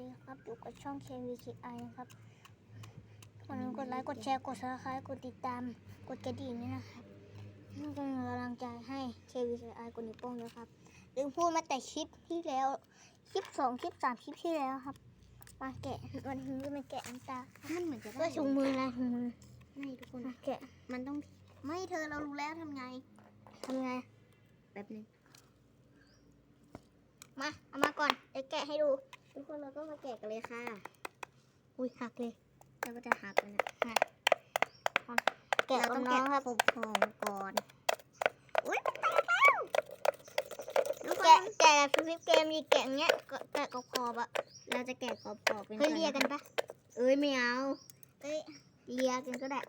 ดีครับอยู่กับช่อง KVKI นะครับอย่าลืมกดไลค์ กดแชร์ กด subscribe กดติดตาม กดกระดิ่งนี่นะครับนี่เป็นกำลังใจให้ KVKI กดนิ้วโป้งด้วยครับ ลืมพูดมาแต่คลิปที่แล้ว คลิปสองคลิปสามคลิปที่แล้วครับ มาแกะวันนี้จะมาแกะน้ำตามันเหมือนจะได้ด้วยถุงมือนะถุงมือไม่ทุกคนมาแกะ มันต้อง ไม่เธอเรารู้แล้วทำไงทำไง แป๊บนึง มา เอามาก่อน เดี๋ยวแกะให้ดู ทุกคนเราก็มาแกะกันเลยค่ะ อุ้ยหักเลยเราก็จะหักกันนะแกะเรากัต้บองน้อแกะงครับขบของก่อน อุ้ยมันแตกแล้วทุกคแกะนแกะฟลิปเกมดีแกะอย่างเงี้ยก็แกะกรอบๆอะเราจะแกะกรอบๆเป็นเฮ้ยเลียกันปะเอ้ยไม่เอาเอ้ยเลียกันก็ได้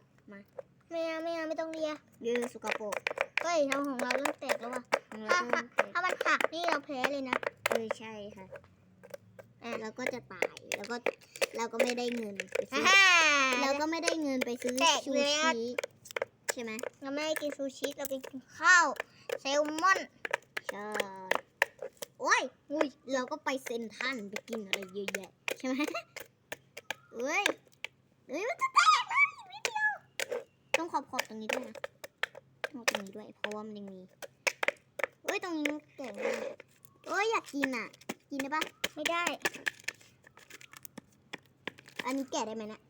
ไม่เอาไม่เอาไม่ต้องเลียเลือสกปรกเฮ้ยเราของเราเริ่มแตกแล้วว่ะ ของถ้าเราถ้าต้องแกะถ้ามันหักนี่เราแพ้เลยนะ เออใช่ค่ะ อะเราก็จะตายแล้วก็เราก็ไม่ได้เงินไปซื้อฮ่าเราก็ไม่ได้เงินไปซื้อแตกชูเลยอะ ชีใช่ไหมเราไม่ได้กินซูชิเราไปกินข้าวแซลมอน ใช่โอ้ยอุ้ยเราก็ไปเซนทรันไปกินอะไรเยอะแยะใช่ไหมเอ้ยเอ้ยมันจะแตกแล้วอีกนิดเดียวต้องขอบขอบตรงนี้ด้วยนะต้องตรงนี้ด้วยเพราะว่ามันยังมีเอ้ยตรงนี้มันแตกเลยเอ้ยอยากกินอะ กินได้ปะไม่ได้ อันนี้แกะได้ไหมเนะ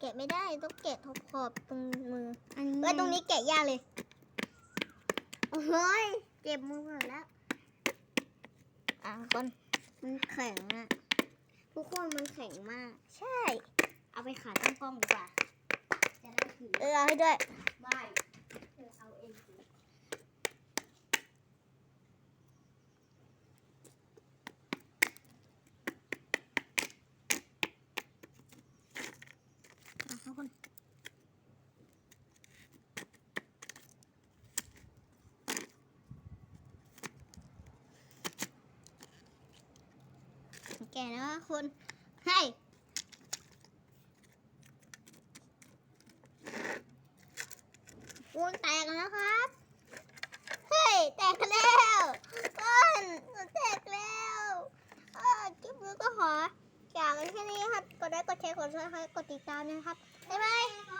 แกะไม่ได้ต้องแกะขอบขอบๆตรงมืออันนี้เอ้ยตรงนี้แกะยากเลยเฮ้ยเจ็บมือหมดแล้วอะคนมันแข็งอะทุกคนมันแข็งมาก ใช่ เอาไปขายตั้งกล้องดีกว่าจะได้ถือเออเอาให้ด้วย ไม่เธอเอาเองสิ อะทุกคนแกะแล้วนะคุณให้คุณแตกแล้วครับ เฮ้ย แตกแล้วก้อนแตกแล้วเออคลิปนี้ก็ขอจากแค่นี้ครับ กดไลค์กดแชร์ กดซับสไครต์กดติดตามนะครับ บ๊ายบาย